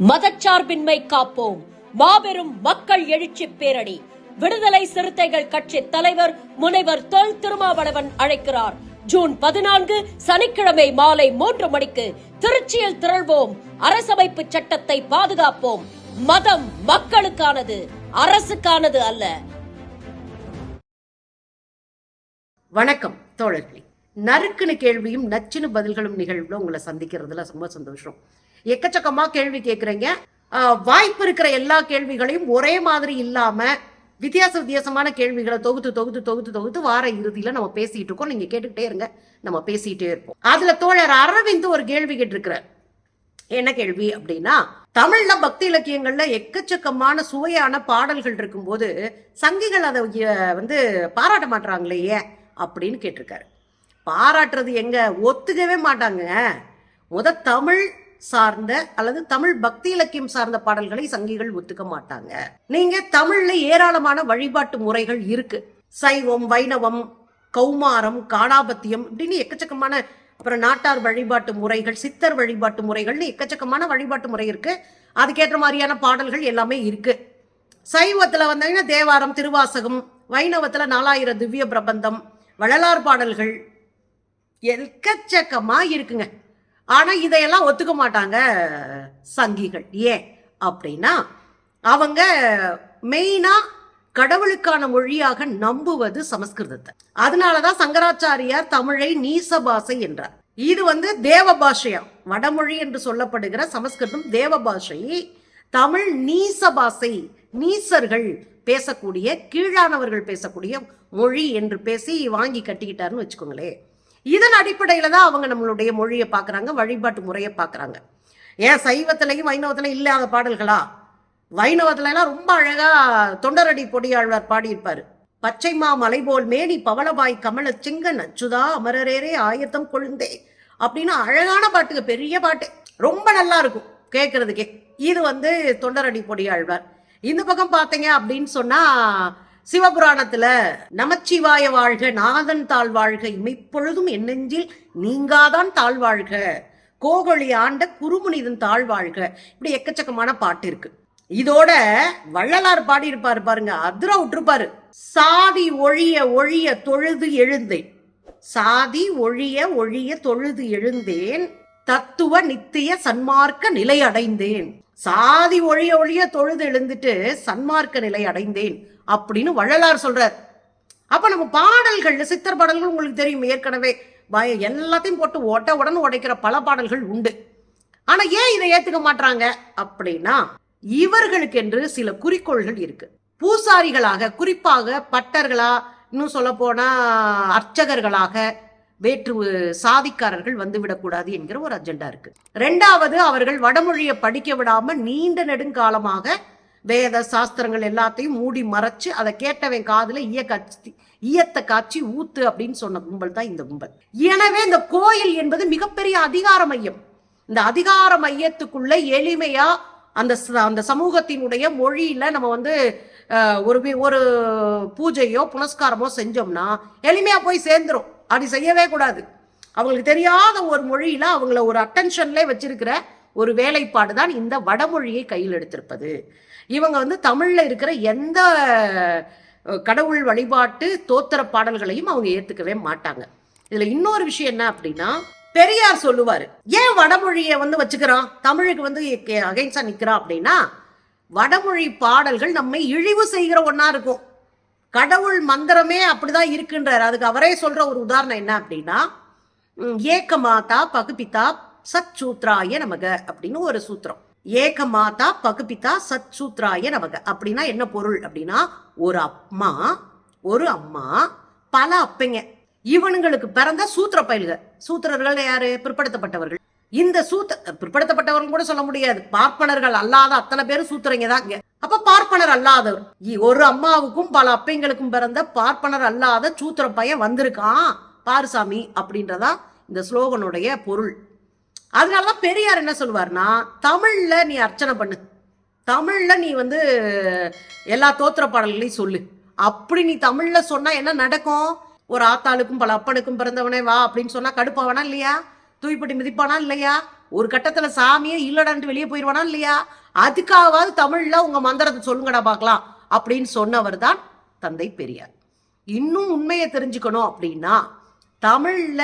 மதச்சார்பின்மை காப்போம். மாபெரும் மக்கள் எழுச்சி பேரணி விடுதலை சிறுத்தைகள் கட்சி தலைவர் முனைவர் தொல் திருமாவளவன் அழைக்கிறார். ஜூன் பதினான்கு சனிக்கிழமை மாலை மூன்று மணிக்கு திருச்சியில் திரள்வோம். அரசமைப்பு சட்டத்தை பாதுகாப்போம். மதம் மக்களுக்கானது அரசுக்கானது அல்ல. வணக்கம் தோழர்களே. நறுக்குன்னு கேள்வியும் நச்சுன்னு பதில்களும் நிகழ்வுல உங்களை சந்திக்கிறதுல ரொம்ப சந்தோஷம். எக்கச்சக்கமா கேள்வி கேட்குறீங்க வாய்ப்பு இருக்கிற எல்லா கேள்விகளையும் ஒரே மாதிரி இல்லாம வித்தியாச வித்தியாசமான கேள்விகளை தொகுத்து தொகுத்து தொகுத்து தொகுத்து வார இறுதியில நம்ம பேசிட்டு இருக்கோம். நீங்க கேட்டுக்கிட்டே இருங்க. நம்ம பேசிட்டே இருப்போம். அதுல தோழர் அரவிந்த் ஒரு கேள்வி கேட்டிருக்கிறார். என்ன கேள்வி அப்படின்னா தமிழ்ல பக்தி இலக்கியங்கள்ல எக்கச்சக்கமான சுவையான பாடல்கள் இருக்கும்போது சங்கிகள் அதை வந்து பாராட்ட மாட்டாங்களே ஏன் அப்படின்னு கேட்டிருக்காரு. பாராட்டுறது எங்க? ஒத்துக்கவே மாட்டாங்க. முத தமிழ் சார்ந்த அல்லது தமிழ் பக்தி இலக்கியம் சார்ந்த பாடல்களை சங்கிகள் ஒத்துக்க மாட்டாங்க. நீங்க தமிழ்ல ஏராளமான வழிபாட்டு முறைகள் இருக்கு. சைவம் வைணவம் கௌமாரம் காணாபத்தியம் இப்படின்னு எக்கச்சக்கமான அப்புறம் நாட்டார் வழிபாட்டு முறைகள் சித்தர் வழிபாட்டு முறைகள்னு எக்கச்சக்கமான வழிபாட்டு முறை இருக்கு. அதுக்கேற்ற மாதிரியான பாடல்கள் எல்லாமே இருக்கு. சைவத்துல வந்தீங்கன்னா தேவாரம் திருவாசகம் வைணவத்துல நாலாயிரம் திவ்ய பிரபந்தம் வள்ளலார் பாடல்கள் எக்கச்சக்கமா இருக்குங்க. ஆனா இதையெல்லாம் ஒத்துக்க மாட்டாங்க சங்கிகள். ஏன் அப்படின்னா அவங்க மெயினா கடவுளுக்கான மொழியாக நம்புவது சமஸ்கிருதத்தை. அதனாலதான் சங்கராச்சாரியார் தமிழை நீச பாஷை என்றார். இது வந்து தேவ பாஷையா வடமொழி என்று சொல்லப்படுகிற சமஸ்கிருதம் தேவ பாஷை தமிழ் நீச பாஷை நீசர்கள் பேசக்கூடிய கீழானவர்கள் பேசக்கூடிய மொழி என்று பேசி வாங்கி கட்டிக்கிட்டாருன்னு வச்சுக்கோங்களேன். இதன் அடிப்படையில் தான் அவங்க நம்மளுடைய மொழியை பார்க்குறாங்க வழிபாட்டு முறையை பார்க்குறாங்க ஏன் சைவத்திலையும் வைணவத்திலையும் இல்லாத பாடல்களா? வைணவத்துலலாம் ரொம்ப அழகாக தொண்டரடி பொடியாழ்வார் பாடியிருப்பார். பச்சைமா மலை போல் மேனி பவளவாய் கமல சிங்கன் அச்சுதா அமரரேரே ஆயத்தம் கொழுந்தே அப்படின்னு அழகான பாட்டுங்க பெரிய பாட்டு. ரொம்ப நல்லா இருக்கும் கேட்கறதுக்கே இது வந்து தொண்டரடி பொடியாழ்வார். இந்த பக்கம் பார்த்தீங்க அப்படின்னு சொன்னால் சிவபுராணத்துல நமச்சிவாய வாழ்க நாதன் தாழ் வாழ்க இமைப்பொழுதும் என்னெஞ்சில் நீங்காதான் தாழ் வாழ்க. கோகொழி ஆண்ட குறுமுனிதன் தாழ் வாழ்க. இப்படி எக்கச்சக்கமான பாட்டு இருக்கு. இதோட வள்ளலார் பாடி இருப்பாரு பாருங்க அதிர விட்டுருப்பாரு. சாதி ஒழிய ஒழிய தொழுது எழுந்தேன். சாதி ஒழிய ஒழிய தொழுது எழுந்தேன். தத்துவ நித்திய சன்மார்க்க நிலை அடைந்தேன். சாதி ஒழிய ஒழிய தொழுது எழுந்துட்டு சன்மார்க்க நிலை அடைந்தேன். அப்படின்னு வள்ளலார் சொல்றார். அப்ப நம்ம பாடல்கள் சித்தர் பாடல்கள் உங்களுக்கு தெரியும் ஏற்கனவே. பய எல்லாத்தையும் போட்டு ஒட்ட உடனே உடைக்கிற பல பாடல்கள் உண்டு. ஆனா ஏன் இதை ஏத்துக்க மாட்டாங்க அப்படின்னா இவர்களுக்கென்று சில குறிக்கோள்கள் இருக்கு. பூசாரிகளாக குறிப்பாக பட்டர்களா இன்னும் சொல்ல போனா அர்ச்சகர்களாக வேற்று சாதிக்காரர்கள் வந்து விடக்கூடாது என்கிற ஒரு அஜெண்டா இருக்கு. ரெண்டாவது அவர்கள் வடமொழியை படிக்க விடாம நீண்ட நெடுங்காலமாக வேத சாஸ்திரங்கள் எல்லாத்தையும் மூடி மறைச்சு அதை கேட்டவன் காதில் ஈய காட்சி ஈயத்தை காட்சி ஊத்து அப்படின்னு சொன்ன கும்பல் தான் இந்த கும்பல். எனவே இந்த கோயில் என்பது மிகப்பெரிய அதிகார மையம். இந்த அதிகார மையத்துக்குள்ள எளிமையா அந்த அந்த சமூகத்தினுடைய மொழியில நம்ம வந்து ஒரு ஒரு பூஜையோ புனஸ்காரமோ செஞ்சோம்னா எளிமையா போய் சேர்ந்துரும். அப்படி செய்யவே கூடாது. அவங்களுக்கு தெரியாத ஒரு மொழியில அவங்கள ஒரு அட்டென்ஷன்ல வச்சிருக்கிற ஒரு வேலைப்பாடு தான் இந்த வடமொழியை கையில் எடுத்திருப்பது. இவங்க வந்து தமிழில் இருக்கிற எந்த கடவுள் வழிபாட்டு தோத்திர பாடல்களையும் அவங்க ஏற்றுக்கவே மாட்டாங்க. இதில் இன்னொரு விஷயம் என்ன அப்படின்னா பெரியார் சொல்லுவார் ஏன் வடமொழியை வந்து வச்சுக்கிறான் தமிழுக்கு வந்து அகைன்ஸ்டா நிற்கிறான் அப்படின்னா வடமொழி பாடல்கள் நம்மை இழிவு செய்கிற ஒன்றா இருக்கும். கடவுள் மந்திரமே அப்படிதான் இருக்குன்றார். அதுக்கு அவரே சொல்ற ஒரு உதாரணம் என்ன அப்படின்னா ம், பகுப்பித்தா மாதா பகுபிதா சத் சூத்ராய நமக அப்படின்னு ஒரு சூத்திரம். ஏக மாதா பகுபிதா சத் சூத்ராய நமக. அப்படின்னா என்ன பொருள் அப்படின்னா ஒரு அம்மா ஒரு அம்மா பல அப்பைங்க. இவனுங்களுக்கு பிறந்த சூத்திர பயில்க. சூத்திரர்கள் யாரு? பிற்படுத்தப்பட்டவர்கள். இந்த சூத்த பிற்படுத்தப்பட்டவர்கள் கூட சொல்ல முடியாது. பார்ப்பனர்கள் அல்லாத அத்தனை பேரும் சூத்திரங்க தான் இங்க. அப்ப பார்ப்பனர் அல்லாதவர். இ- ஒரு அம்மாவுக்கும் பல அப்பைங்களுக்கும் பிறந்த பார்ப்பனர் அல்லாத சூத்திர பையன் வந்திருக்கான். பாருசாமி அப்படின்றதா இந்த ஸ்லோகனுடைய பொருள். அதனாலதான் பெரியார் என்ன சொல்லுவார்னா தமிழ்ல நீ அர்ச்சனை பண்ணு. தமிழ்ல நீ வந்து எல்லா தோத்திர பாடல்களையும் சொல்லு. அப்படி நீ தமிழ்ல சொன்னா என்ன நடக்கும்? ஒரு ஆத்தாளுக்கும் பல அப்பனுக்கும் பிறந்தவனே வா அப்படின்னு சொன்னா கடுப்பாவனா இல்லையா? தூய்பட்டி மிதிப்பானா இல்லையா? ஒரு கட்டத்துல சாமியே இல்லடான்ட்டு வெளியே போயிடுவானா இல்லையா? அதுக்காவது தமிழ்ல உங்க மந்திரத்தை சொல்லுங்கடா பார்க்கலாம் அப்படின்னு சொன்னவர் தான் தந்தை பெரியார். இன்னும் உண்மையை தெரிஞ்சுக்கணும் அப்படின்னா தமிழ்ல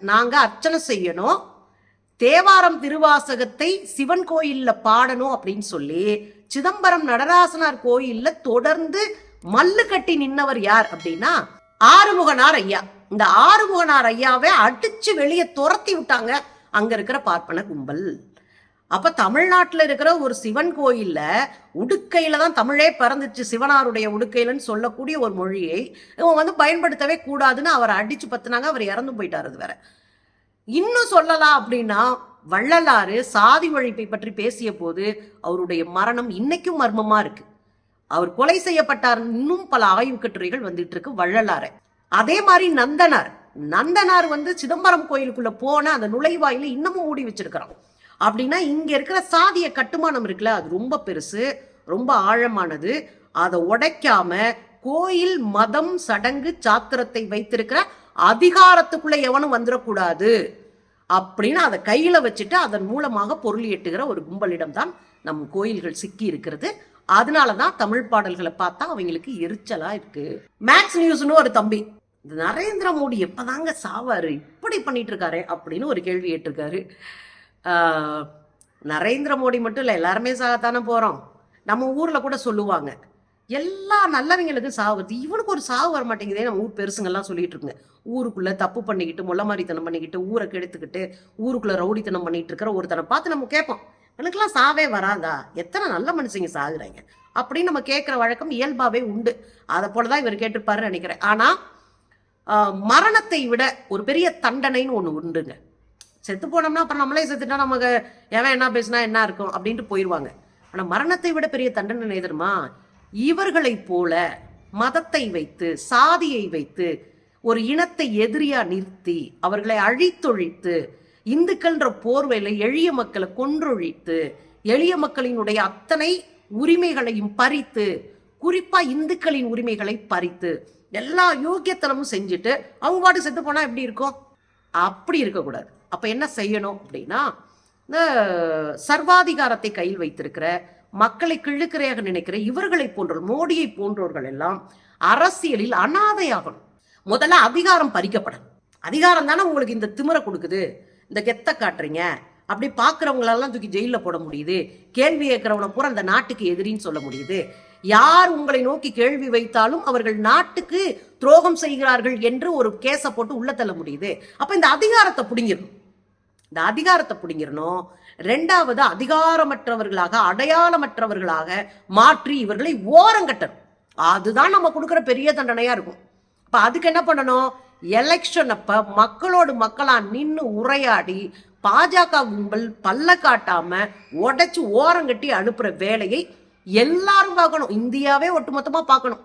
நாங்க அர்ச்சனை செய்யணும். தேவாரம் திருவாசகத்தை சிவன் கோயில்ல பாடணும் அப்படின்னு சொல்லி சிதம்பரம் நடராசனார் கோயில்ல தொடர்ந்து மல்லு கட்டி நின்னவர் யார் அப்படின்னா ஆறுமுகனார் ஐயா. இந்த ஆறுமுகனார் ஐயாவை அடிச்சு வெளியே துரத்தி விட்டாங்க. அங்க இருக்கிற பார்ப்பன கும்பல். அப்ப தமிழ்நாட்டில் இருக்கிற ஒரு சிவன் கோயில்ல உடுக்கையில தான் தமிழே பிறந்துச்சு. சிவனாருடைய உடுக்கையிலன்னு சொல்லக்கூடிய ஒரு மொழியை இவன் வந்து பயன்படுத்தவே கூடாதுன்னு அவரை அடிச்சு பத்துனாங்க. அவர் இறந்து போயிட்டாரு அது வேற. இன்னும் சொல்லலாம் அப்படின்னா வள்ளலாறு சாதி ஒழிப்பை பற்றி பேசிய போது அவருடைய மரணம் இன்னைக்கும் மர்மமா இருக்கு. அவர் கொலை செய்யப்பட்டார் இன்னும் பல ஆய்வு கட்டுரைகள் வந்துட்டு இருக்கு வள்ளலாறு அதே மாதிரி நந்தனார். நந்தனார் வந்து சிதம்பரம் கோயிலுக்குள்ள போன அந்த நுழைவாயில இன்னமும் மூடி வச்சிருக்கிறான். அப்படின்னா இங்க இருக்கிற சாதிய கட்டுமானம் இருக்குல்ல அது ரொம்ப பெருசு ரொம்ப ஆழமானது. அதை உடைக்காம கோயில் மதம் சடங்கு சாத்திரத்தை வைத்திருக்கிற அதிகாரத்துக்குள்ள எவனும் வந்துடக்கூடாது அப்படின்னு அதை கையில வச்சுட்டு அதன் மூலமாக பொருள் எட்டுகிற ஒரு கும்பலிடம் தான் நம் கோயில்கள் சிக்கி இருக்கிறது. அதனால தான் தமிழ் பாடல்களை பார்த்தா அவங்களுக்கு எரிச்சலா இருக்கு. மேக்ஸ் நியூஸ்னு ஒரு தம்பி நரேந்திர மோடி எப்பதாங்க சாவாரு இப்படி பண்ணிட்டு இருக்காரு அப்படின்னு ஒரு கேள்வி ஏற்றிருக்காரு. நரேந்திர மோடி மட்டும் இல்லை எல்லாருமே சாகத்தானே போறோம். நம்ம ஊர்ல கூட சொல்லுவாங்க எல்லா நல்லவங்களுக்கும் சாவு வருது. இவனுக்கு ஒரு சாவு வர மாட்டேங்குதே நம்ம ஊர் பெருசுங்கெல்லாம் சொல்லிட்டு இருக்குங்க. ஊருக்குள்ள தப்பு பண்ணிக்கிட்டு முள்ள மாதிரித்தனம் பண்ணிக்கிட்டு ஊரை கெடுத்துக்கிட்டு ஊருக்குள்ள ரவுடித்தனம் பண்ணிட்டு இருக்கிற ஒருத்தனை பார்த்து நம்ம கேட்போம். எனக்கெல்லாம் சாவே வராதா? எத்தனை நல்ல மனுஷங்க சாகுறாங்க? அப்படின்னு நம்ம கேட்குற வழக்கம் இயல்பாகவே உண்டு. அதை போல தான் இவர் கேட்டிருப்பாருன்னு நினைக்கிறேன். ஆனால் மரணத்தை விட ஒரு பெரிய தண்டனைன்னு ஒன்று உண்டுங்க. செத்து போனோம்னா அப்புறம் நம்மளே செத்துட்டா நமக்கு எவன் என்ன பேசினா என்ன இருக்கும் அப்படின்ட்டு போயிடுவாங்க ஆனால் மரணத்தை விட பெரிய தண்டனை என்ன தெரியுமா? இவர்களைப் போல மதத்தை வைத்து சாதியை வைத்து ஒரு இனத்தை எதிரியா நிறுத்தி அவர்களை அழித்தொழித்து இந்துக்கள்ன்ற போர்வையில எளிய மக்களை கொன்றொழித்து எளிய மக்களினுடைய அத்தனை உரிமைகளையும் பறித்து குறிப்பா இந்துக்களின் உரிமைகளை பறித்து எல்லா யோக்கியத்தனமும் செஞ்சுட்டு அவங்க பாட்டு செத்து போனா எப்படி இருக்கும்? அப்படி இருக்கக்கூடாது. அப்ப என்ன செய்யணும் அப்படின்னா இந்த சர்வாதிகாரத்தை கையில் வைத்திருக்கிற மக்களை கிழுக்கிறையாக நினைக்கிற இவர்களை போன்ற மோடியை போன்றவர்கள் எல்லாம் அரசியலில் அனாதையாகணும். முதல்ல அதிகாரம் பறிக்கப்படும் அதிகாரம் தானே உங்களுக்கு இந்த திமிரை கொடுக்குது. இந்த கெத்த காட்டுறீங்க. அப்படி பார்க்குறவங்களெல்லாம் தூக்கி ஜெயிலில் போட முடியுது. கேள்வி கேட்குறவனை பூரா அந்த நாட்டுக்கு எதிரின்னு சொல்ல முடியுது. யார் உங்களை நோக்கி கேள்வி வைத்தாலும் அவர்கள் நாட்டுக்கு துரோகம் செய்கிறார்கள் என்று ஒரு கேஸை போட்டு உள்ள தள்ள முடியுது. அப்போ இந்த அதிகாரத்தை பிடிங்கிடணும். இந்த அதிகாரத்தை பிடிங்கிடணும். ரெண்டாவது அதிகாரமற்றவர்களாக அடையாளமற்றவர்களாக மாற்றி இவர்களை ஓரங்கட்டணும் அதுதான் நம்ம கொடுக்குற பெரிய தண்டனையா இருக்கும். அப்ப அதுக்கு என்ன பண்ணணும்? எலெக்ஷன் அப்ப மக்களோடு மக்களா நின்று உரையாடி பாஜக கும்பல் பல்ல காட்டாம உடைச்சு ஓரங்கட்டி அனுப்புற வேலையை எல்லாரும் பார்க்கணும். இந்தியாவே ஒட்டுமொத்தமா பார்க்கணும்.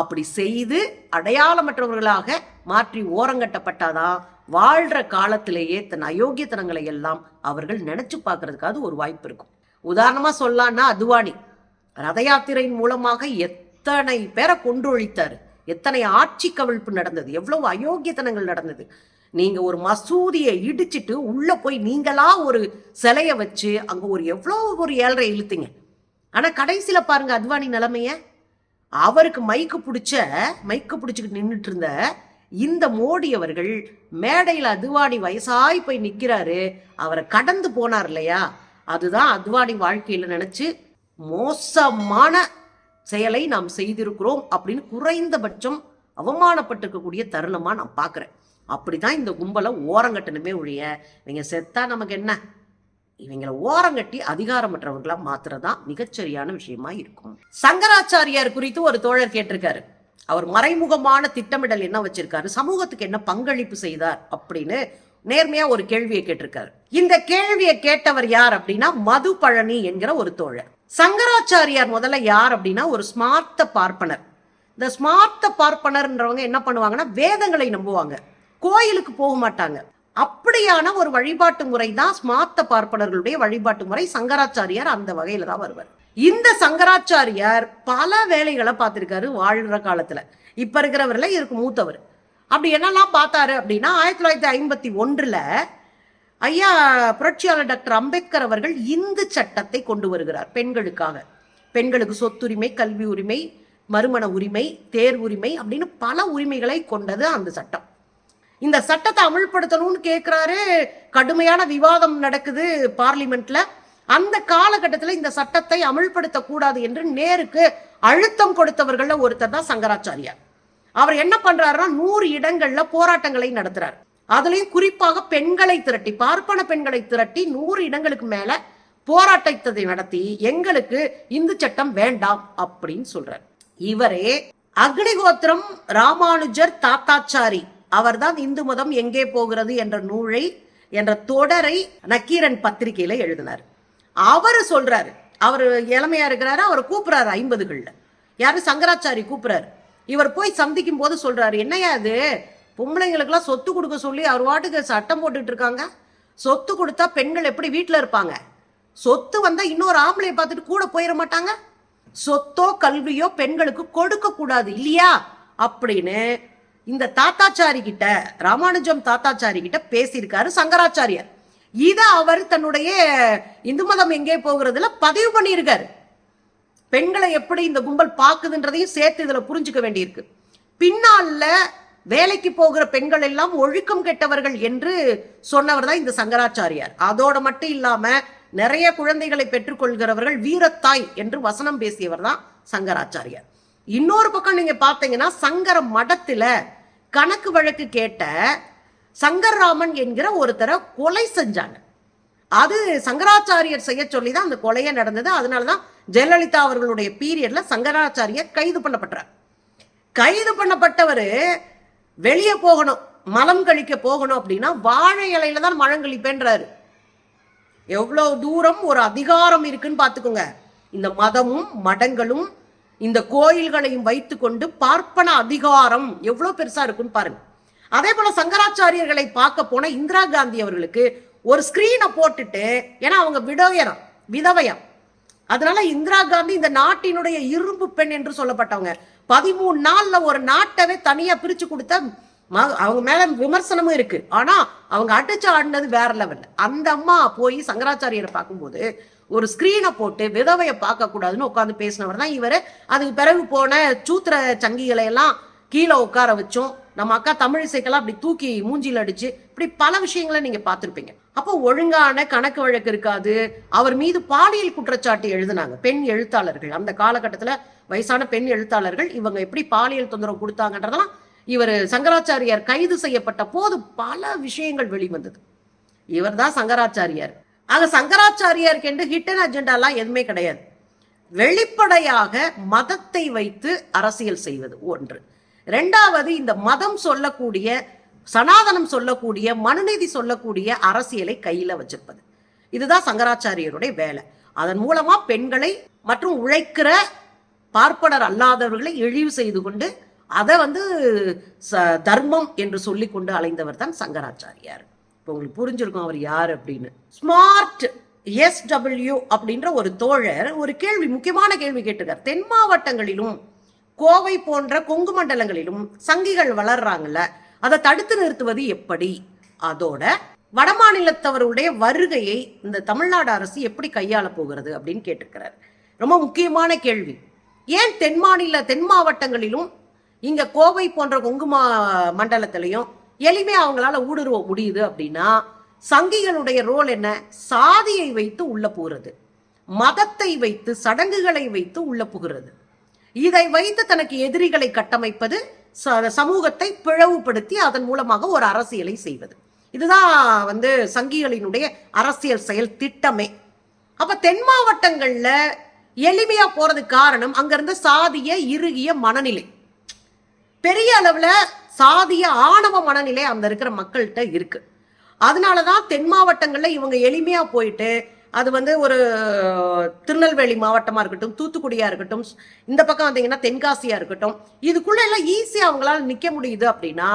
அப்படி செய்து அடையாளமற்றவர்களாக மாற்றி ஓரங்கட்டப்பட்டாதான் வாழ்ற காலத்திலேயே தன் அயோக்கியத்தனங்களை எல்லாம் அவர்கள் நினைச்சு பார்க்கறதுக்காவது ஒரு வாய்ப்பு இருக்கும். உதாரணமா சொல்லான்னா அத்வானி ரத யாத்திரையின் மூலமாக எத்தனை பேரை கொன்றொழித்தார் எத்தனை ஆட்சி கவிழ்ப்பு நடந்தது எவ்வளவு அயோக்கியத்தனங்கள் நடந்தது. நீங்க ஒரு மசூதியை இடிச்சிட்டு உள்ள போய் நீங்களா ஒரு சிலைய வச்சு அங்க ஒரு எவ்வளோ ஒரு ஏழரை இழுத்தீங்க. ஆனா கடைசியில பாருங்க அத்வானி நிலைமைய. அவருக்கு மைக்கு பிடிச்ச மைக்கு பிடிச்சிக்கிட்டு நின்றுட்டு இருந்த இந்த மோடி அவர்கள் மேடையில் அத்வானி வயசாய் போய் நிற்கிறாரு அவரை கடந்து போனார் இல்லையா? அதுதான் அத்வானி வாழ்க்கையில் நினச்சி மோசமான செயலை நாம் செய்திருக்கிறோம் அப்படின்னு குறைந்தபட்சம் அவமானப்பட்டிருக்கக்கூடிய தருணமாக நான் பார்க்குறேன் அப்படி தான் இந்த கும்பலை ஓரங்கட்டணுமே ஒழிய இவங்க செத்தா நமக்கு என்ன? இவங்களை ஓரங்கட்டி அதிகாரமற்றவர்களாக மாத்துறதுதான் மிகச்சரியான விஷயமா இருக்கும். சங்கராச்சாரியார் குறித்து ஒரு தோழர் கேட்டிருக்காரு. அவர் மறைமுகமான திட்டமிடல் என்ன வச்சிருக்காரு? சமூகத்துக்கு என்ன பங்களிப்பு செய்தார் அப்படின்னு நேர்மையா ஒரு கேள்வியை கேட்டிருக்காரு. இந்த கேள்வியை கேட்டவர் யார் அப்படின்னா மது பழனி என்கிற ஒரு தோழர். சங்கராச்சாரியார் முதல்ல யார் அப்படின்னா ஒரு ஸ்மார்த்த பார்ப்பனர். இந்த ஸ்மார்த்த பார்ப்பனர்ன்றவங்க என்ன பண்ணுவாங்கன்னா வேதங்களை நம்புவாங்க. கோயிலுக்கு போக மாட்டாங்க. அப்படியான ஒரு வழிபாட்டு முறை தான் ஸ்மார்த்த பார்ப்பனர்களுடைய வழிபாட்டு முறை. சங்கராச்சாரியார் அந்த வகையில தான் வருவார். இந்த சங்கராச்சாரியார் பல வேலைகளை பார்த்துருக்காரு வாழ்கிற காலத்துல. இப்ப இருக்கிறவர்ல இருக்கு மூத்தவர். அப்படி என்னெல்லாம் பார்த்தாரு அப்படின்னா ஆயிரத்தி தொள்ளாயிரத்தி ஐம்பத்தி ஒன்றுல ஐயா புரட்சியாளர் டாக்டர் அம்பேத்கர் அவர்கள் இந்து சட்டத்தை கொண்டு வருகிறார் பெண்களுக்காக. பெண்களுக்கு சொத்துரிமை கல்வி உரிமை மறுமண உரிமை தேர் உரிமை அப்படின்னு பல உரிமைகளை கொண்டது அந்த சட்டம். இந்த சட்டத்தை அமல்படுத்தணும்னு கேட்குறாரு கடுமையான விவாதம் நடக்குது பார்லிமெண்ட்ல. அந்த காலகட்டத்தில் இந்த சட்டத்தை அமல்படுத்தக்கூடாது என்று நேருக்கு அழுத்தம் கொடுத்தவர்கள்ல ஒருத்தர் தான் சங்கராச்சாரியார். அவர் என்ன பண்றாருன்னா நூறு இடங்கள்ல போராட்டங்களை நடத்துறார். அதுலயும் குறிப்பாக பெண்களை திரட்டி பார்ப்பன பெண்களை திரட்டி நூறு இடங்களுக்கு மேல போராட்டத்தை நடத்தி எங்களுக்கு இந்து சட்டம் வேண்டாம் அப்படின்னு சொல்றார். இவரே அக்னிகோத்திரம் ராமானுஜர் தாத்தாச்சாரி. அவர்தான் இந்து மதம் எங்கே போகிறது என்ற நூலை என்ற தொடரை நக்கீரன் பத்திரிகையில எழுதினார். அவர் சொல்றாரு. அவர் இளமையா இருக்கிறாரு அவர் கூப்பிடுறாரு ஐம்பதுகள்ல. யாரு? சங்கராச்சாரி கூப்பிடுறாரு. இவர் போய் சந்திக்கும் போது சொல்றாரு என்னையா அது பொம்பளைங்களுக்கெல்லாம் சொத்து கொடுக்க சொல்லி அவர் வாட்டுக்கு சட்டம் போட்டுட்டு இருக்காங்க. சொத்து கொடுத்தா பெண்கள் எப்படி வீட்டில் இருப்பாங்க? சொத்து வந்தால் இன்னொரு ஆம்பளை பார்த்துட்டு கூட போயிட மாட்டாங்க? சொத்தோ கல்வியோ பெண்களுக்கு கொடுக்க கூடாது இல்லையா? அப்படின்னு இந்த தாத்தாச்சாரி கிட்ட ராமானுஜம் தாத்தாச்சாரி கிட்ட பேசியிருக்காரு சங்கராச்சாரியார். இதை அவர் தன்னுடைய இந்து மதம் எங்கே போகிறதுல பதிவு பண்ணியிருக்காரு. பெண்களை எப்படி இந்த கும்பல் பார்க்குதுன்றதையும் சேர்த்து இதுல புரிஞ்சுக்க வேண்டியிருக்கு. பின்னால வேலைக்கு போகிற பெண்கள் எல்லாம் ஒழுக்கம் கெட்டவர்கள் என்று சொன்னவர் தான் இந்த சங்கராச்சாரியார். அதோட மட்டும் இல்லாம நிறைய குழந்தைகளை பெற்றுக்கொள்கிறவர்கள் வீரத்தாய் என்று வசனம் பேசியவர் தான் சங்கராச்சாரியார். இன்னொரு பக்கம் நீங்க பாத்தீங்கன்னா சங்கர மடத்துல கணக்கு வழக்கு கேட்ட சங்கர்ராமன் என்கிற ஒருத்தரை கொலை செஞ்சாங்க. அது சங்கராச்சாரியர் செய்ய சொல்லி தான் அந்த கொலையே நடந்தது. அதனாலதான் ஜெயலலிதா அவர்களுடைய பீரியட்ல சங்கராச்சாரியர் கைது பண்ணப்பட்டார். கைது பண்ணப்பட்டவர் வெளியே போகணும் மலம் கழிக்க போகணும் அப்படின்னா வாழை இலையில தான் மலம் கழிப்பேன்றாரு. எவ்வளவு தூரம் ஒரு அதிகாரம் இருக்குன்னு பார்த்துக்கோங்க. இந்த மதமும் மடங்களும் இந்த கோயில்களையும் வைத்துக்கொண்டு பார்ப்பன அதிகாரம் எவ்வளவு பெருசா இருக்குன்னு பாருங்க. அதே போல சங்கராச்சாரியர்களை பார்க்க போன இந்திரா காந்தி அவர்களுக்கு ஒரு ஸ்கிரீனை போட்டுட்டு ஏன்னா அவங்க விடோயரம் விதவையம். அதனால இந்திரா காந்தி இந்த நாட்டினுடைய இரும்பு பெண் என்று சொல்லப்பட்டவங்க. பதிமூணு நாள்ல ஒரு நாட்டவே தனியா பிரிச்சு கொடுத்த ம- அவங்க மேல விமர்சனமும் இருக்கு. ஆனா அவங்க அடிச்சு ஆடினது வேற லெவல் அந்த அம்மா போய் சங்கராச்சாரியரை பார்க்கும்போது ஒரு ஸ்கிரீனை போட்டு விதவைய பார்க்க கூடாதுன்னு உட்காந்து பேசினவர் தான் இவர். அதுக்கு பிறகு போன சூத்திர சங்கிகளை எல்லாம் கீழே உட்கார வச்சோம். நம்ம அக்கா தமிழிசைக்கெல்லாம் அப்படி தூக்கி மூஞ்சியில் அடிச்சு இப்படி பல விஷயங்களை நீங்க பார்த்துருப்பீங்க. அப்போ ஒழுங்கான கணக்கு வழக்கு இருக்காது. அவர் மீது பாலியல் குற்றச்சாட்டு எழுதினாங்க. பெண் எழுத்தாளர்கள். அந்த காலகட்டத்தில் வயசான பெண் எழுத்தாளர்கள் இவங்க எப்படி பாலியல் தொந்தரவு கொடுத்தாங்கன்றதெல்லாம் இவர் சங்கராச்சாரியார் கைது செய்யப்பட்ட போது பல விஷயங்கள் வெளிவந்தது. இவர்தான் சங்கராச்சாரியார். ஆக சங்கராச்சாரியாருக்கு என்று ஹிட்டன் அஜெண்டாலாம் எதுவுமே கிடையாது. வெளிப்படையாக மதத்தை வைத்து அரசியல் செய்வது ஒன்று. ரெண்டாவது இந்த மதம் சொல்லக்கூடிய சனாதனம் சொல்லக்கூடிய மனுநீதி சொல்லக்கூடிய அரசியலை கையில வச்சிருப்பது. இதுதான் சங்கராச்சாரியருடைய வேலை. அதன் மூலமா பெண்களை மற்றும் உழைக்கிற பார்ப்பனர் அல்லாதவர்களை இழிவு செய்து கொண்டு அதை வந்து ச- தர்மம் என்று சொல்லி கொண்டு அலைந்தவர் தான் சங்கராச்சாரியார். இப்போ உங்களுக்கு புரிஞ்சிருக்கும் அவர் யார் அப்படின்னு. ஸ்மார்ட் எஸ் டபிள்யூ அப்படின்ற ஒரு தோழர் ஒரு கேள்வி முக்கியமான கேள்வி கேட்டிருக்கார். தென் மாவட்டங்களிலும் கோவை போன்ற கொங்கு மண்டலங்களிலும் சங்கிகள் வளர்றாங்கல்ல அதை தடுத்து நிறுத்துவது எப்படி? அதோட வடமாநிலத்தவருடைய வருகையை இந்த தமிழ்நாடு அரசு எப்படி கையாள போகிறது அப்படின்னு கேட்டிருக்கிறார். ரொம்ப முக்கியமான கேள்வி. ஏன் தென் மாநில தென் மாவட்டங்களிலும் இங்க கோவை போன்ற கொங்கு மா மண்டலத்திலையும் எளிமையா அவங்களால ஊடுருவ முடியுது அப்படின்னா சங்கிகளுடைய ரோல் என்ன? சாதியை வைத்து உள்ள போகிறது மதத்தை வைத்து சடங்குகளை வைத்து உள்ள புகிறது. இதை வைத்து தனக்கு எதிரிகளை கட்டமைப்பது ச- சமூகத்தை பிளவுபடுத்தி அதன் மூலமாக ஒரு அரசியலை செய்வது. இதுதான் வந்து சங்கிகளினுடைய அரசியல் செயல் திட்டமே. அப்ப தென் மாவட்டங்கள்ல எளிமையா போறதுக்கு காரணம் அங்கிருந்த சாதிய இறுகிய மனநிலை. பெரிய அளவுல சாதிய ஆணவ மனநிலை அந்த இருக்கிற மக்கள்கிட்ட இருக்கு. அதனாலதான் தென் மாவட்டங்கள்ல இவங்க எளிமையா போயிட்டு அது வந்து ஒரு திருநெல்வேலி மாவட்டமாக இருக்கட்டும் தூத்துக்குடியாக இருக்கட்டும் இந்த பக்கம் வந்தீங்கன்னா தென்காசியாக இருக்கட்டும் இதுக்குள்ளே எல்லாம் ஈஸியாக அவங்களால நிற்க முடியுது அப்படின்னா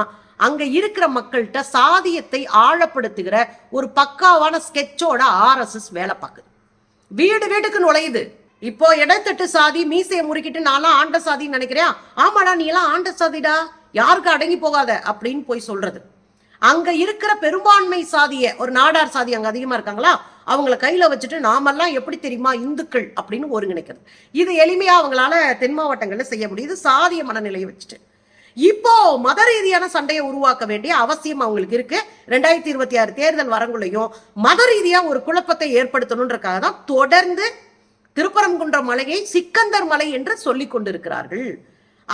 அங்கே இருக்கிற மக்கள்கிட்ட சாதியத்தை ஆழப்படுத்துகிற ஒரு பக்காவான ஸ்கெட்சோட ஆர்எஸ்எஸ் வேலை பார்க்குது. வீடு வீட்டுக்கு நுழையுது. இப்போ இடத்தட்டு சாதி மீசையை முறுக்கிட்டு நான்லாம் ஆண்ட சாதின்னு நினைக்கிறேன் ஆமாடா நீ எல்லாம் ஆண்ட சாதிடா. யாருக்கு அடங்கி போகாத அப்படின்னு போய் சொல்றது. அங்க இருக்கிற பெரும்பான்மை சாதிய ஒரு நாடார் சாதி அங்க அதிகமா இருக்காங்களா? அவங்கள கையில வச்சுட்டு நாமெல்லாம் எப்படி தெரியுமா? இந்துக்கள் அப்படின்னு ஒருங்கிணைக்கிறது. இது எளிமையா அவங்களால தென் மாவட்டங்கள்ல செய்ய முடியுது. சாதிய மனநிலையை வச்சுட்டு. இப்போ மத ரீதியான சண்டையை உருவாக்க வேண்டிய அவசியம் அவங்களுக்கு இருக்கு. ரெண்டாயிரத்தி இருபத்தி ஆறு தேர்தல் வரங்குள்ளையும் மத ரீதியா ஒரு குழப்பத்தை ஏற்படுத்தணுன்றக்காக தான் தொடர்ந்து திருப்பரங்குன்ற மலையை சிக்கந்தர் மலை என்று சொல்லிக் கொண்டிருக்கிறார்கள்.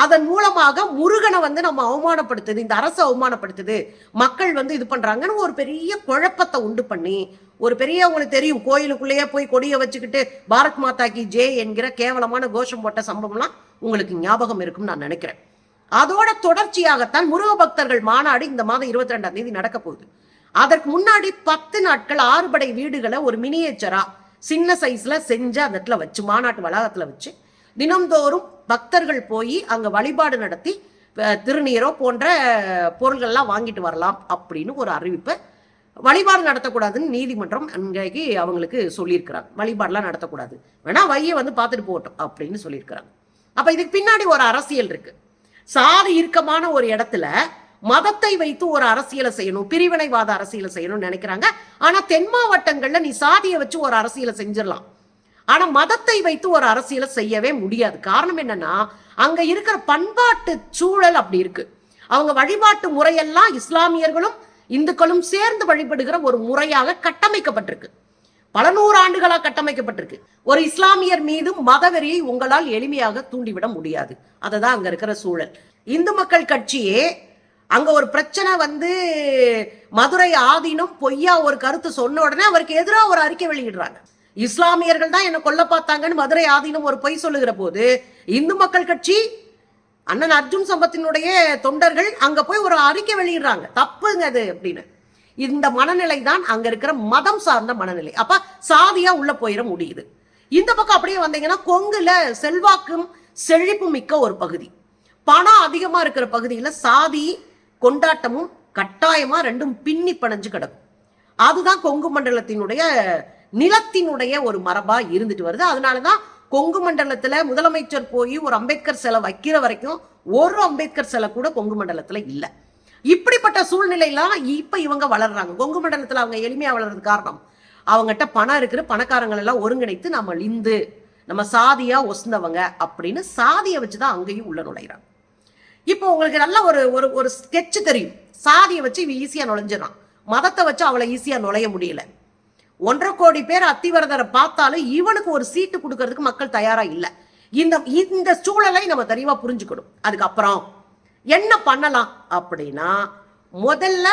அதன் மூலமாக முருகனை வந்து நம்ம அவமானப்படுத்துது இந்த அரசு அவமானப்படுத்துது. மக்கள் வந்து இது பண்றாங்கன்னு ஒரு பெரிய குழப்பத்தை உண்டு பண்ணி ஒரு பெரிய உங்களுக்கு தெரியும் கோயிலுக்குள்ளேயே போய் கொடியை வச்சுக்கிட்டு பாரத் மாதா கி ஜே என்கிற கேவலமான கோஷம் போட்ட சம்பவம்லாம் உங்களுக்கு ஞாபகம் இருக்கும்னு நான் நினைக்கிறேன். அதோட தொடர்ச்சியாகத்தான் முருக பக்தர்கள் மாநாடு இந்த மாதம் இருபத்தி ரெண்டாம் தேதி நடக்க போகுது. அதற்கு முன்னாடி பத்து நாட்கள் ஆறுபடை வீடுகளை ஒரு மினியேச்சரா சின்ன சைஸ்ல செஞ்சு அந்த இடத்துல வச்சு மாநாட்டு வளாகத்துல வச்சு தினம்தோறும் பக்தர்கள் போய் அங்கே வழிபாடு நடத்தி திருநீரோ போன்ற பொருள்கள்லாம் வாங்கிட்டு வரலாம் அப்படின்னு ஒரு அறிவிப்பை வழிபாடு நடத்தக்கூடாதுன்னு நீதிமன்றம் அன்றைக்கு அவங்களுக்கு சொல்லியிருக்கிறாங்க. வழிபாடெலாம் நடத்தக்கூடாது. வேணா வைய வந்து பார்த்துட்டு போகட்டும் அப்படின்னு சொல்லியிருக்கிறாங்க. அப்போ இதுக்கு பின்னாடி ஒரு அரசியல் இருக்கு. சாதி இறுக்கமான ஒரு இடத்துல மதத்தை வைத்து ஒரு அரசியலை செய்யணும் பிரிவினைவாத அரசியலை செய்யணும்னு நினைக்கிறாங்க. ஆனா தென் மாவட்டங்கள்ல நீ சாதியை வச்சு ஒரு அரசியலை செஞ்சிடலாம். ஆனா மதத்தை வைத்து ஒரு அரசியலை செய்யவே முடியாது. காரணம் என்னன்னா அங்க இருக்கிற பண்பாட்டு சூழல் அப்படி இருக்கு. அவங்க வழிபாட்டு முறையெல்லாம் இஸ்லாமியர்களும் இந்துக்களும் சேர்ந்து வழிபடுகிற ஒரு முறையாக கட்டமைக்கப்பட்டிருக்கு. பல நூறு ஆண்டுகளாக கட்டமைக்கப்பட்டிருக்கு. ஒரு இஸ்லாமியர் மீது மதவெறியை உங்களால் எளிமையாக தூண்டிவிட முடியாது. அதுதான் அங்க இருக்கிற சூழல். இந்து மக்கள் கட்சியே அங்க ஒரு பிரச்சனை வந்து மதுரை ஆதீனம் பொய்யா ஒரு கருத்து சொன்ன உடனே அவருக்கு எதிராக ஒரு அறிக்கை வெளியிடுறாங்க. இஸ்லாமியர்கள் தான் என்னை கொல்ல பார்த்தாங்கன்னு மதுரை ஆதீனம் ஒரு பொய் சொல்லுகிற போது இந்து மக்கள் கட்சி அண்ணன் அர்ஜுன் சம்பத்தினுடைய தொண்டர்கள் அங்க போய் ஒரு அறிக்கை வெளியிடுறாங்க. தப்புங்க அது அப்படின்னு. இந்த மனநிலை தான் அங்க இருக்கிற மதம் சார்ந்த மனநிலை. அப்ப சாதியா உள்ள போயிட முடியுது. இந்த பக்கம் அப்படியே வந்தீங்கன்னா கொங்குல செல்வாக்கும் செழிப்பு மிக்க ஒரு பகுதி. பணம் அதிகமா இருக்கிற பகுதியில சாதி கொண்டாட்டமும் கட்டாயமா ரெண்டும் பின்னி பணஞ்சு கிடக்கும். அதுதான் கொங்கு மண்டலத்தினுடைய நிலத்தினுடைய ஒரு மரபா இருந்துட்டு வருது. அதனாலதான் கொங்கு மண்டலத்துல முதலமைச்சர் போய் ஒரு அம்பேத்கர் சிலை வைக்கிற வரைக்கும் ஒரு அம்பேத்கர் சிலை கூட கொங்கு மண்டலத்துல இல்ல. இப்படிப்பட்ட சூழ்நிலையெல்லாம் இப்ப இவங்க வளர்றாங்க. கொங்கு மண்டலத்துல அவங்க எளிமையா வளர்றது காரணம் அவங்ககிட்ட பணம் இருக்கிற பணக்காரங்களை எல்லாம் ஒருங்கிணைத்து நம்ம இந்து நம்ம சாதியா ஒசுந்தவங்க அப்படின்னு சாதியை வச்சுதான் அங்கேயும் உள்ள நுழைகிறாங்க இப்போ உங்களுக்கு நல்ல ஒரு ஒரு ஒரு ஸ்கெட்ச் தெரியும். சாதியை வச்சு இவ ஈஸியா நுழைஞ்சிடறான். மதத்தை வச்சு அவளை ஈஸியா நுழைய முடியல. ஒன்றரை கோடி பேர் அத்திவரதரை பார்த்தாலும் இவனுக்கு ஒரு சீட்டு கொடுக்கறதுக்கு மக்கள் தயாரா இல்லை. இந்த இந்த சூழலை நம்ம தெளிவா புரிஞ்சுக்கணும். அதுக்கப்புறம் என்ன பண்ணலாம் அப்படின்னா முதல்ல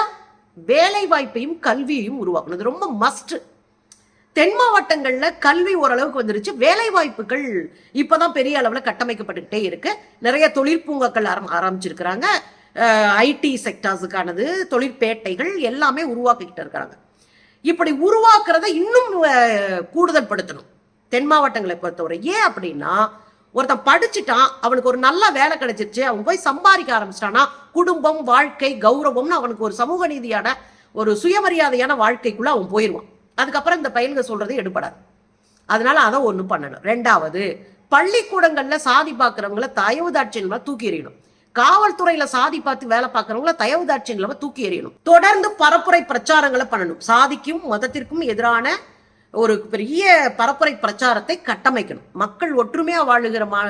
வேலை வாய்ப்பையும் கல்வியையும் உருவாக்கணும். இது ரொம்ப மஸ்ட் தென் மாவட்டங்களில் கல்வி ஓரளவுக்கு வந்துருச்சு. வேலை வாய்ப்புகள் இப்பதான் பெரிய அளவில் கட்டமைக்கப்பட்டுக்கிட்டே இருக்கு. நிறைய தொழிற்பூங்காக்கள் ஆரம் ஆரம்பிச்சிருக்கிறாங்க. ஐடி செக்டார்ஸுக்கானது தொழிற்பேட்டைகள் எல்லாமே உருவாக்கிக்கிட்டு இருக்கிறாங்க இப்படி உருவாக்குறத இன்னும் கூடுதல் படுத்தணும் தென் மாவட்டங்களை பொறுத்தவரை. ஏன் அப்படின்னா ஒருத்தன் படிச்சுட்டான் அவனுக்கு ஒரு நல்ல வேலை கிடைச்சிருச்சு அவன் போய் சம்பாதிக்க ஆரம்பிச்சிட்டானா குடும்பம் வாழ்க்கை கௌரவம்னு அவனுக்கு ஒரு சமூக நீதியான ஒரு சுயமரியாதையான வாழ்க்கைக்குள்ள அவன் போயிடுவான் அதுக்கப்புறம் இந்த பயில்க சொல்றது எடுபடாது. அதனால அதை ஒன்று பண்ணணும். ரெண்டாவது பள்ளிக்கூடங்கள்ல சாதி பார்க்குறவங்கள தயவு தூக்கி எறியணும். காவல்துறையில சாதி பார்த்து வேலை பார்க்கறவங்கள தயவு தாட்சியங்களை தூக்கி எறியணும். தொடர்ந்து பரப்புரை பிரச்சாரங்களை பண்ணணும். சாதிக்கும் மதத்திற்கும் எதிரான ஒரு பெரிய பரப்புரை பிரச்சாரத்தை கட்டமைக்கணும். மக்கள் ஒற்றுமையா வாழுகிற மா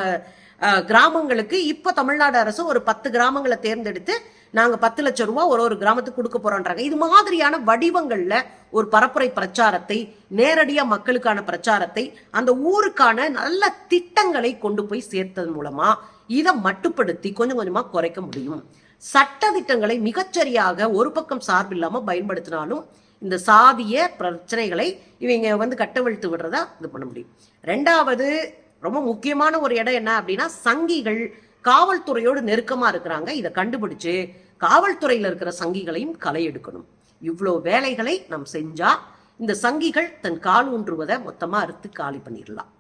கிராமங்களுக்கு இப்ப தமிழ்நாடு அரசு ஒரு பத்து கிராமங்களை தேர்ந்தெடுத்து நாங்கள் பத்து லட்சம் ரூபா ஒரு ஒரு கிராமத்துக்கு கொடுக்க போறோன்றாங்க. இது மாதிரியான வடிவங்களில் ஒரு பரப்புரை பிரச்சாரத்தை நேரடியாக மக்களுக்கான பிரச்சாரத்தை அந்த ஊருக்கான நல்ல திட்டங்களை கொண்டு போய் சேர்த்ததன் மூலமா இதை மட்டுப்படுத்தி கொஞ்சம் கொஞ்சமாக குறைக்க முடியும். சட்ட திட்டங்களை மிகச்சரியாக ஒரு பக்கம் சார்பில்லாமல் பயன்படுத்தினாலும் இந்த சாதிய பிரச்சனைகளை இவங்க வந்து கட்டவிழ்த்து விடுறதா இது பண்ண முடியும். ரெண்டாவது ரொம்ப முக்கியமான ஒரு இடம் என்ன அப்படின்னா சங்கிகள் காவல்துறையோடு நெருக்கமா இருக்கிறாங்க. இதை கண்டுபிடிச்சு காவல்துறையில இருக்கிற சங்கிகளையும் களை எடுக்கணும் இவ்வளோ வேலைகளை நாம் செஞ்சா இந்த சங்கிகள் தன் கால் ஊன்றுவதை மொத்தமா அறுத்து காலி பண்ணிடலாம்.